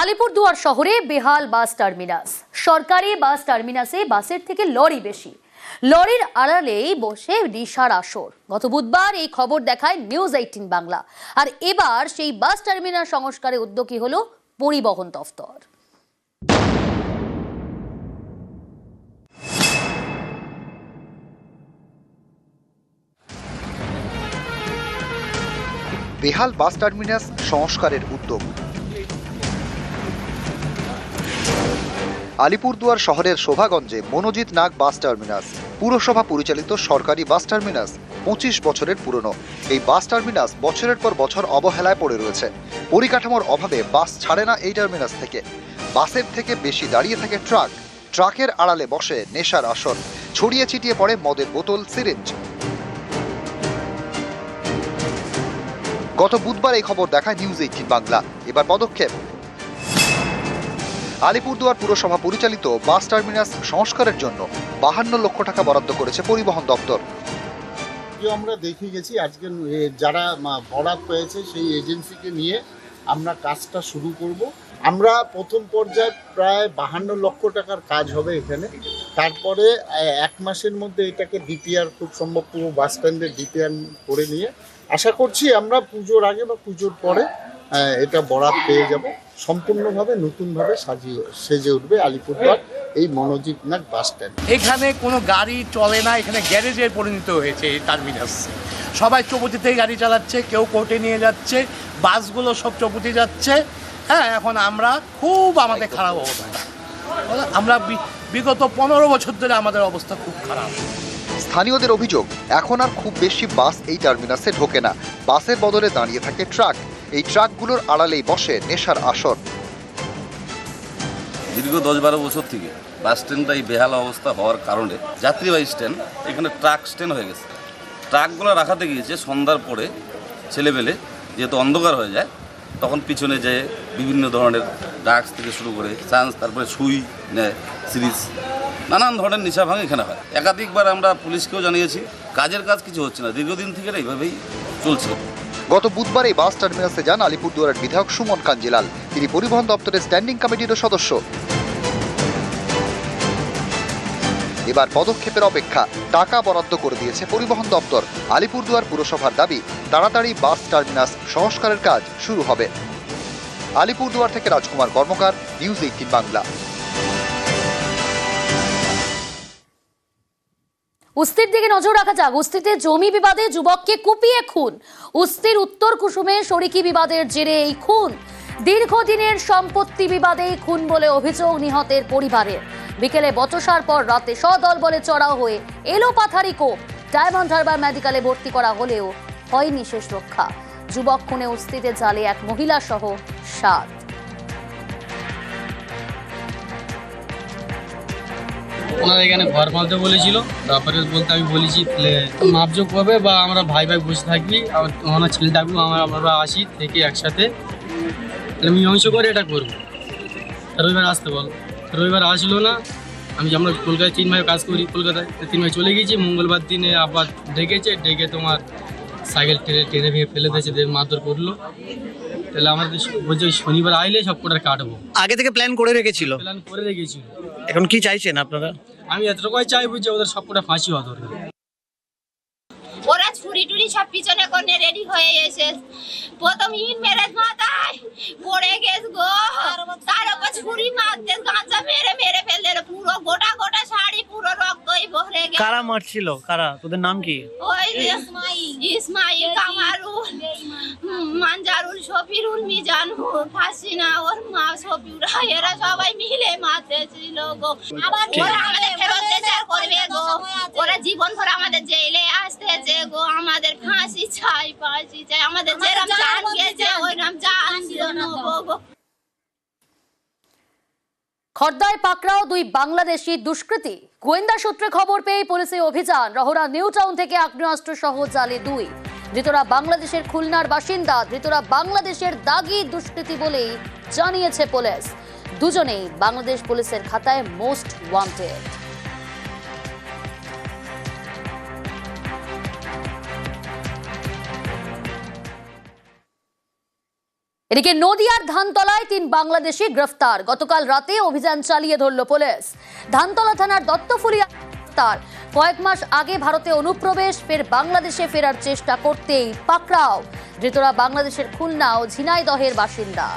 আলিপুরদুয়ার শহরে বেহাল bus terminus. সরকারি বাস টার্মিনাসে বাসের থেকে লরি বেশি। লরির আড়ালেই বসে নিশার আসর। গত বুধবার এই খবর দেখায় নিউজ এইটিন বাংলা। আর এবার সেই বাস টার্মিনাস সংস্কারে উদ্যোগী হলো পরিবহন দফতর। বেহাল বাস টার্মিনাস সংস্কারের উদ্যোগ। আলিপুরদুয়ার শহরের শোভাগঞ্জে মনোজিৎ নাগ বাস টার্মিনাস, পুরসভা পরিচালিত সরকারি বাস টার্মিনাস পঁচিশ বছরের পুরনো। এই বাস টার্মিনাস বছরের পর বছর অবহেলায় পড়ে রয়েছে। পরিকাঠামোর অভাবে বাস ছাড়ে না এই টার্মিনাস থেকে। বাসের থেকে বেশি দাঁড়িয়ে থাকে ট্রাক। ট্রাকের আড়ালে বসে নেশার আসন ছড়িয়ে ছিটিয়ে পড়ে মদের বোতল, সিরিঞ্জ। গত বুধবার এই খবর দেখায় নিউজ এইটিন বাংলা। এবার পদক্ষেপ। আলিপুরদুয়ার পুরসভা পরিচালিত বাস টার্মিনাস সংস্কারের জন্য বাহান্ন লক্ষ টাকা বরাদ্দ করেছে পরিবহন দপ্তর। আমরা দেখে গেছি, আজকে যারা বরাদ পেয়েছে সেই এজেন্সিকে নিয়ে আমরা কাজটা শুরু করব। আমরা প্রথম পর্যায়ে প্রায় বাহান্ন লক্ষ টাকার কাজ হবে এখানে। তারপরে এক মাসের মধ্যে এটাকে ডিপিআর, খুব সম্ভব পুরো বাস স্ট্যান্ডে ডিপিআর করে নিয়ে। আশা করছি আমরা পুজোর আগে বা পুজোর পরে এটা বরাদ পেয়ে যাব। সম্পূর্ণভাবে নতুনভাবে সাজিয়ে সেজে উঠবে আলিপুরদুয়ার এই মনোজিৎ নাগ বাস স্ট্যান্ড এখানে কোনো গাড়ি চলে না এখানে গ্যারেজে পরিণত হয়েছে এই টার্মিনাস। সবাই চৌপতিতে গাড়ি চালাচ্ছে কেউ কোর্টে নিয়ে যাচ্ছে বাসগুলো সব চৌপতি যাচ্ছে। হ্যাঁ এখন আমরা খুব আমাদের খারাপ অবস্থা। আমরা বি- বিগত পনেরো বছর ধরে আমাদের অবস্থা খুব খারাপ। স্থানীয়দের অভিযোগ এখন আর খুব বেশি বাস এই টার্মিনাসে ঢোকে না। বাসের বদলে দাঁড়িয়ে থাকে ট্রাক। এই ট্রাকগুলোর আড়ালেই বসে নেশার আসর। দীর্ঘ দশ বারো বছর থেকে বাস স্ট্যান্ডটা এই বেহাল অবস্থা হওয়ার কারণে যাত্রীবাহী স্ট্যান্ড এখানে ট্রাক স্ট্যান্ড হয়ে গেছে। ট্রাকগুলো রাখাতে গিয়েছে সন্ধ্যার পরে ছেলেবেলে যেহেতু অন্ধকার হয়ে যায়, তখন পিছনে যেয়ে বিভিন্ন ধরনের ড্রাগস থেকে শুরু করে চান্স তারপরে সুই নেয় সিরিজ, নানান ধরনের নেশা ভাঙ এখানে হয়। একাধিকবার আমরা পুলিশকেও জানিয়েছি কাজের কাজ কিছু হচ্ছে না। দীর্ঘদিন থেকে এইভাবেই চলছে। গত বুধবার এই বাস টার্মিনাসে যান আলিপুরদুয়ারের বিধায়ক সুমন কাঞ্জিলাল। তিনি পরিবহন দপ্তরের স্ট্যান্ডিং কমিটিরও সদস্য। এবার পদক্ষেপের অপেক্ষা। টাকা বরাদ্দ করে দিয়েছে পরিবহন দপ্তর। আলিপুরদুয়ার পুরসভার দাবি, তাড়াতাড়ি বাস টার্মিনাস সংস্কারের কাজ শুরু হবে। আলিপুরদুয়ার থেকে রাজকুমার কর্মকার, নিউজ এইটিন বাংলা। উস্তির দিকে নজর রাখা যাক। উস্তিতে জমি বিবাদে যুবককে কুপিয়ে খুন। উস্তির উত্তর কুসুমে শরিকি বিবাদের জেরে এই খুন। দীর্ঘদিনের সম্পত্তি বিবাদেই খুন বলে অভিযোগ নিহতের পরিবারের বিকেলে বচসার পর রাতে সদল বলে চড়াও হয়ে এলো পাথারি কোপ। ডায়মন্ড হারবার মেডিকেলে ভর্তি করা হলেও হয়নি শেষ রক্ষা। যুবক খুনে উস্তিতে জালে এক মহিলা সহ সাত। ওনারা এখানে ঘর বাঁধতে বলেছিল তারপরে বলতে আমি বলেছি তাহলে মাপজোক হবে বা আমরা ভাই ভাই বসে থাকবি আর ওনার ছেলে ডাকবো আমরা আমরা আসি থেকে একসাথে। তাহলে মীমাংস করে এটা করব। রবিবার আসতে বল। রবিবার আসলো না। আমি আমরা কলকাতায় তিন ভাই কাজ করি কলকাতায় তিন ভাই চলে গেছি। মঙ্গলবার দিনে আবার ডেকেছে ডেকে তোমার সাইকেল টেনে টেনে ভেঙে ফেলে দিয়েছে দিয়ে মারধর করল। তাহলে আমাদের বলছে শনিবার আইলে সব কটার কাটবো। আগে থেকে প্ল্যান করে রেখেছিল। প্ল্যান করে রেখেছিল। এখন কি চাইছেন আপনারা? আমি এতটুকুই চাইব যে ওদের সব কটা ফাঁসি হওয়া দরকার। ওরা ছুরি টুরি সব পিছনে করে রেডি হয়ে এসে প্রথম ইন মেরে মাথায় পড়ে গেছ গো। তার উপর ছুরি মারতে গাঁজা মেরে মেরে ফেললে। পুরো গোটা গোটা শাড়ি পুরো রক্তই ভরে গেছে। কারা মারছিল? কারা? তোদের নাম কি? যে ইসমাইল কামারুল মানজারুল শফিরুল মিজানুর হাসিনা ওর মা শফিউরা এরা সবাই মিলে মারতেছিল গো। ওরা আমাদের ফেরত বিচার করবে গো। ওরা জীবন ভর আমাদের জেলে আসতেছে গো। আমাদের ফাঁসি চাই ফাঁসি চাই। আমাদের যেরকম জান গেছে ওইরকম জান গো। খর্দায় পাকড়াও দুই বাংলাদেশি দুষ্কৃতী। গোয়েন্দা সূত্রে খবর পেয়ে পুলিশের অভিযান। রহরা নিউ টাউন থেকে আগ্নেয়াস্ত্র সহ জালে দুই। ধৃতরা বাংলাদেশের খুলনার বাসিন্দা, ধৃতরা বাংলাদেশের দাগি দুষ্কৃতী বলেই জানিয়েছে পুলিশ। দুজনেই বাংলাদেশ পুলিশের খাতায় মোস্ট ওয়ান্টেড এদিকে নদিয়ার ধানতলায় তিন বাংলাদেশি গ্রেফতার। গতকাল রাতে অভিযান চালিয়ে ধরল পুলিশ। ধানতলা থানার দত্তফুলিয়া গ্রেফতার। কয়েক মাস আগে ভারতে অনুপ্রবেশ, ফের বাংলাদেশে ফেরার চেষ্টা করতেই পাকড়াও। ধৃতরা বাংলাদেশের খুলনা ও ঝিনাইদহের বাসিন্দা।